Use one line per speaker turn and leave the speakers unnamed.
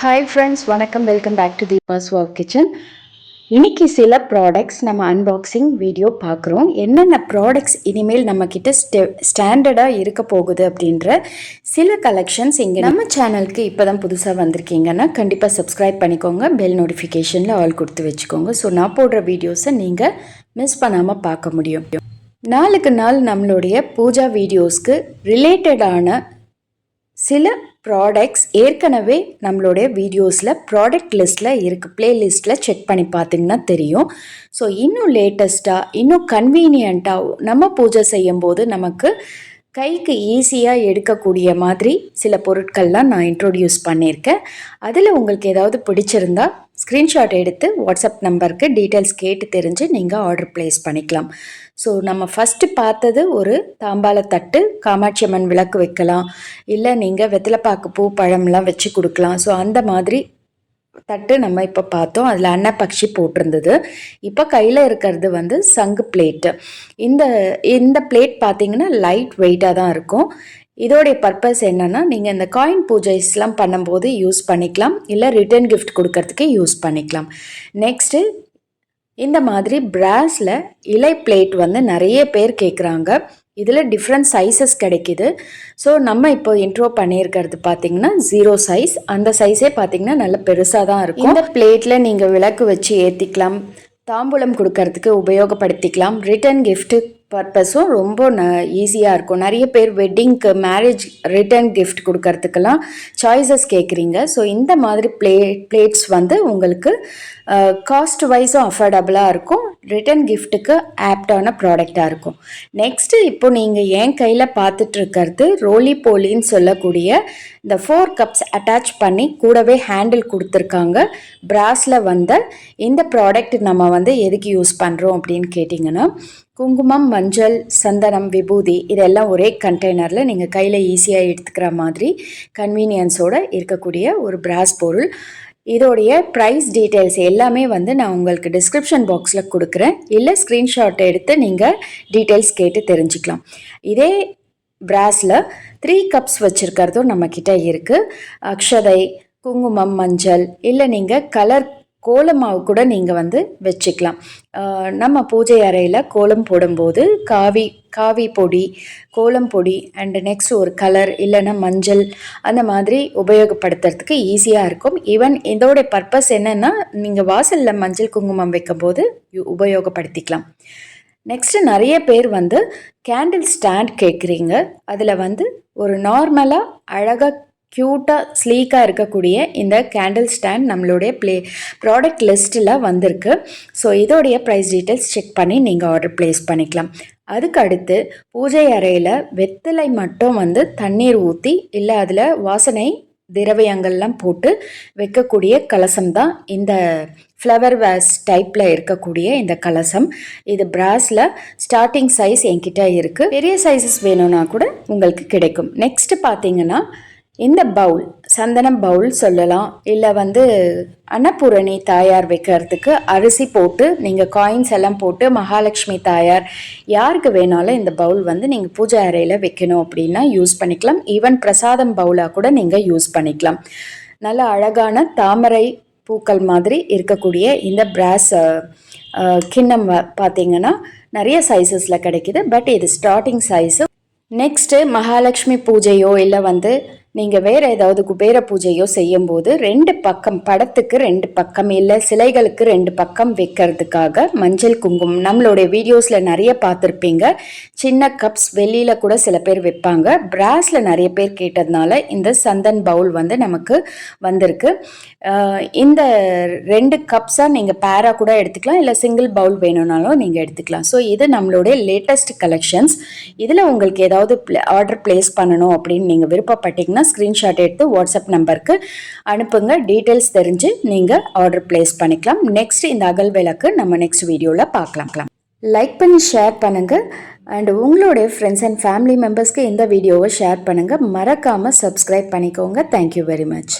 Hi friends வணக்கம். Welcome back to Deepa's work kitchen இன்னைக்கு சில ப்ராடக்ட்ஸ் நம்ம அன்பாக்சிங் வீடியோ பார்க்குறோம். என்னென்ன ப்ராடக்ட்ஸ் இனிமேல் நம்மக்கிட்ட ஸ்டெ ஸ்டாண்டர்டாக இருக்க போகுது அப்படின்ற சில கலெக்ஷன்ஸ் இங்கே நம்ம சேனலுக்கு இப்போ தான் புதுசாக வந்திருக்கீங்கன்னா கண்டிப்பாக சப்ஸ்கிரைப் பண்ணிக்கோங்க. பெல் நோட்டிஃபிகேஷனில் ஆல் கொடுத்து வச்சுக்கோங்க. ஸோ நான் போடுற வீடியோஸை நீங்கள் மிஸ் பண்ணாமல் பார்க்க முடியும். நாளுக்கு நாள் நம்மளுடைய பூஜா வீடியோஸ்க்கு ரிலேட்டடான சில ப்ராடக்ட்ஸ் ஏற்கனவே நம்மளுடைய வீடியோஸில் ப்ராடக்ட் லிஸ்ட்டில் இருக்குது ப்ளேலிஸ்ட்டில் செக் பண்ணி பார்த்தீங்கன்னா தெரியும். ஸோ இன்னும் லேட்டஸ்ட்டாக இன்னும் கன்வீனியண்ட்டாக நம்ம பூஜை செய்யும்போது நமக்கு கைக்கு ஈஸியாக எடுக்கக்கூடிய மாதிரி சில பொருட்கள்லாம் நான் இன்ட்ரோடியூஸ் பண்ணியிருக்கேன். அதில் உங்களுக்கு ஏதாவது பிடிச்சிருந்தா ஸ்க்ரீன்ஷாட் எடுத்து வாட்ஸ்அப் நம்பருக்கு டீட்டெயில்ஸ் கேட்டு தெரிஞ்சு நீங்கள் ஆர்டர் ப்ளேஸ் பண்ணிக்கலாம். ஸோ நம்ம ஃபஸ்ட்டு பார்த்தது ஒரு தாம்பால தட்டு காமாட்சி அம்மன் விளக்கு வைக்கலாம். இல்லை நீங்கள் வெத்தலைப்பாக்கு பூ பழம்லாம் வச்சு கொடுக்கலாம். ஸோ அந்த மாதிரி தட்டு நம்ம இப்போ பார்த்தோம். அதில் அன்னப்பக்ஷி போட்டிருந்தது. இப்போ கையில் இருக்கிறது வந்து சங்கு பிளேட்டு இந்த இந்த பிளேட் பார்த்தீங்கன்னா லைட் வெயிட்டாக தான் இருக்கும். இதோடைய பர்பஸ் என்னென்னா நீங்கள் இந்த காயின் பூஜைஸ்லாம் பண்ணும்போது யூஸ் பண்ணிக்கலாம். இல்லை ரிட்டர்ன் கிஃப்ட் கொடுக்கறதுக்கு யூஸ் பண்ணிக்கலாம். நெக்ஸ்ட்டு இந்த மாதிரி பிராஸில் இலை பிளேட் வந்து நிறைய பேர் கேட்குறாங்க இதில் டிஃப்ரெண்ட் சைஸஸ் கிடைக்கிது. ஸோ நம்ம இப்போ இன்ட்ரோ பண்ணியிருக்கிறது பார்த்தீங்கன்னா ஜீரோ சைஸ் அந்த சைஸே பார்த்தீங்கன்னா நல்ல பெருசாக தான் இருக்கும். இந்த பிளேட்டில் நீங்கள் விளக்கு வச்சு ஏற்றிக்கலாம் தாம்பூலம் கொடுக்கறதுக்கு உபயோகப்படுத்திக்கலாம். ரிட்டர்ன் கிஃப்ட்டு பர்பஸும் ரொம்ப ந ஈஸியாக இருக்கும். நிறைய பேர் வெட்டிங்க்கு மேரேஜ் ரிட்டர்ன் கிஃப்ட் கொடுக்கறதுக்கெல்லாம் சாய்ஸஸ் கேட்குறீங்க ஸோ இந்த மாதிரி பிளே பிளேட்ஸ் வந்து உங்களுக்கு காஸ்ட் வைஸும் அஃபோர்டபுளாக இருக்கும். ரிட்டர்ன் கிஃப்ட்டுக்கு ஆப்டான ப்ராடக்டாக இருக்கும். நெக்ஸ்ட்டு இப்போ நீங்கள் என் கையில் பார்த்துட்ருக்கிறது ரோலி போலின்னு சொல்லக்கூடிய இந்த ஃபோர் கப்ஸ் அட்டாச் பண்ணி கூடவே ஹேண்டில் கொடுத்துருக்காங்க. ப்ராஸில் வந்த இந்த ப்ராடக்ட் நம்ம வந்து எதுக்கு யூஸ் பண்ணுறோம் அப்படின்னு கேட்டிங்கன்னா குங்குமம் மஞ்சள் சந்தனம் விபூதி இதெல்லாம் ஒரே கண்டெய்னரில் நீங்கள் கையில் ஈஸியாக எடுத்துக்கிற மாதிரி கன்வீனியன்ஸோடு இருக்கக்கூடிய ஒரு பிராஸ் பொருள். இதோடைய ப்ரைஸ் டீட்டெயில்ஸ் எல்லாமே வந்து நான் உங்களுக்கு டிஸ்கிரிப்ஷன் பாக்ஸில் கொடுக்குறேன். இல்லை ஸ்க்ரீன்ஷாட் எடுத்து நீங்கள் டீட்டெயில்ஸ் கேட்டு தெரிஞ்சுக்கலாம். இதே பிராஸில் த்ரீ கப்ஸ் வச்சுருக்கிறதும் நம்மக்கிட்ட இருக்குது அக்ஷதை குங்குமம் மஞ்சள் இல்லை நீங்கள் கலர் கோலமாவு கூட நீங்கள் வந்து வச்சுக்கலாம். நம்ம பூஜை அறையில் கோலம் போடும்போது காவி காவி பொடி கோலம் பொடி அண்டு நெக்ஸ்ட் ஒரு கலர் இல்லைன்னா மஞ்சள் அந்த மாதிரி உபயோகப்படுத்துறதுக்கு ஈஸியாக இருக்கும். ஈவன் இதோடைய பர்பஸ் என்னென்னா நீங்கள் வாசலில் மஞ்சள் குங்குமம் வைக்கும்போது உபயோகப்படுத்திக்கலாம். நெக்ஸ்ட்டு நிறைய பேர் வந்து கேண்டில் ஸ்டாண்ட் கேட்குறீங்க அதில் வந்து ஒரு நார்மலாக அழகாக க்யூட்டாக ஸ்லீக்காக இருக்கக்கூடிய இந்த கேண்டில் ஸ்டாண்ட் நம்மளுடைய ப்ளே ப்ராடக்ட் லிஸ்ட்டில் வந்திருக்கு. ஸோ இதோடைய ப்ரைஸ் டீட்டெயில்ஸ் செக் பண்ணி நீங்கள் ஆர்டர் ப்ளேஸ் பண்ணிக்கலாம். அதுக்கு அடுத்து பூஜை அறையில் வெத்தலை மட்டும் வந்து தண்ணீர் ஊற்றி இல்லை அதில் வாசனை திரவியங்கள்லாம் போட்டு வைக்கக்கூடிய கலசம் தான் இந்த ஃப்ளவர் வேஸ் டைப்பில் இருக்கக்கூடிய இந்த கலசம். இது பிராஸில் ஸ்டார்டிங் சைஸ் என்கிட்ட இருக்குது பெரிய சைஸஸ் வேணும்னா கூட உங்களுக்கு கிடைக்கும். நெக்ஸ்ட்டு பார்த்தீங்கன்னா இந்த பவுல் சந்தனம் பவுல் சொல்லலாம். இல்லை வந்து அன்னபூரணி தாயார் வைக்கிறதுக்கு அரிசி போட்டு நீங்கள் காயின்ஸ் எல்லாம் போட்டு மகாலட்சுமி தாயார் யாருக்கு வேணாலும் இந்த பவுல் வந்து நீங்கள் பூஜை அறையில் வைக்கணும் அப்படின்னா யூஸ் பண்ணிக்கலாம். ஈவன் பிரசாதம் பவுலாக கூட நீங்கள் யூஸ் பண்ணிக்கலாம். நல்ல அழகான தாமரை பூக்கள் மாதிரி இருக்கக்கூடிய இந்த பிராஸ் கிண்ணம் பார்த்தீங்கன்னா நிறைய சைஸஸில் கிடைக்கிது. பட் இது ஸ்டார்டிங் சைஸு நெக்ஸ்ட்டு மகாலட்சுமி பூஜையோ இல்லை வந்து நீங்கள் வேறு ஏதாவது குபேர பூஜையோ செய்யும்போது ரெண்டு பக்கம் படத்துக்கு ரெண்டு பக்கம் இல்லை சிலைகளுக்கு ரெண்டு பக்கம் வைக்கிறதுக்காக மஞ்சள் குங்குமம் நம்மளுடைய வீடியோஸில் நிறைய பார்த்துருப்பீங்க. சின்ன கப்ஸ் வெளியில் கூட சில பேர் வைப்பாங்க. பிராஸில் நிறைய பேர் கேட்டதுனால இந்த சந்தன் பவுல் வந்து நமக்கு வந்திருக்கு. இந்த ரெண்டு கப்ஸாக நீங்கள் பேராக கூட எடுத்துக்கலாம். இல்லை சிங்கிள் பவுல் வேணும்னாலும் நீங்கள் எடுத்துக்கலாம். ஸோ இது நம்மளுடைய லேட்டஸ்ட் கலெக்ஷன்ஸ் இதில் உங்களுக்கு ஏதாவது ஆர்டர் பிளேஸ் பண்ணணும் அப்படின்னு நீங்கள் விருப்பப்பட்டீங்கன்னா ஸ்க்ரீன்ஷாட் எடுத்து வாட்ஸ்அப் நம்பருக்கு அனுப்புங்க. டீட்டெயில்ஸ் தெரிஞ்சு நீங்கள் ஆர்டர் பிளேஸ் பண்ணிக்கலாம். நெக்ஸ்ட் இந்த அகல் விளக்கு நம்ம நெக்ஸ்ட் வீடியோவில் பார்க்கலாம் லைக் பண்ணி ஷேர் பண்ணுங்கள் அண்ட் உங்களுடைய ஃப்ரெண்ட்ஸ் அண்ட் ஃபேமிலி மெம்பர்ஸ்க்கு இந்த வீடியோவை ஷேர் பண்ணுங்கள் மறக்காமல் சப்ஸ்கிரைப் பண்ணிக்கோங்க. Thank you very much